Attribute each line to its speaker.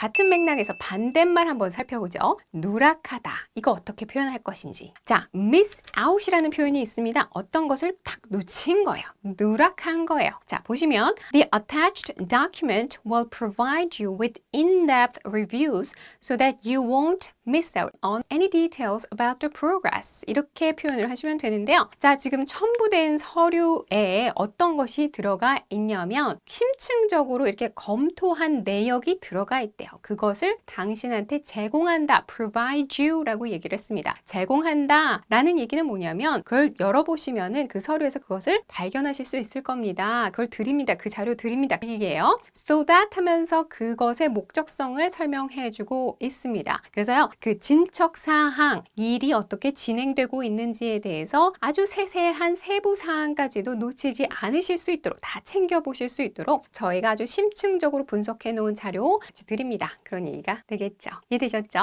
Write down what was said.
Speaker 1: 같은 맥락에서 반대말 한번 살펴보죠. 누락하다. 이거 어떻게 표현할 것인지. 자, miss out이라는 표현이 있습니다. 어떤 것을 탁 놓친 거예요. 누락한 거예요. 자, 보시면 the attached document will provide you with in-depth reviews so that you won't miss out on any details about the progress. 이렇게 표현을 하시면 되는데요. 자, 지금 첨부된 서류에 어떤 것이 들어가 있냐면 심층적으로 이렇게 검토한 내역이 들어가 있대요. 그것을 당신한테 제공한다. provide you라고 얘기를 했습니다. 제공한다 라는 얘기는 뭐냐면 그걸 열어보시면은 그 서류에서 그것을 발견하실 수 있을 겁니다. 그걸 드립니다. 그 자료 드립니다. 그 얘기예요. So that 하면서 그것의 목적성을 설명해 주고 있습니다. 그래서요. 그 진척 사항, 일이 어떻게 진행되고 있는지에 대해서 아주 세세한 세부 사항까지도 놓치지 않으실 수 있도록 다 챙겨 보실 수 있도록 저희가 아주 심층적으로 분석해 놓은 자료 드립니다. 그런 얘기가 되겠죠. 이해되셨죠?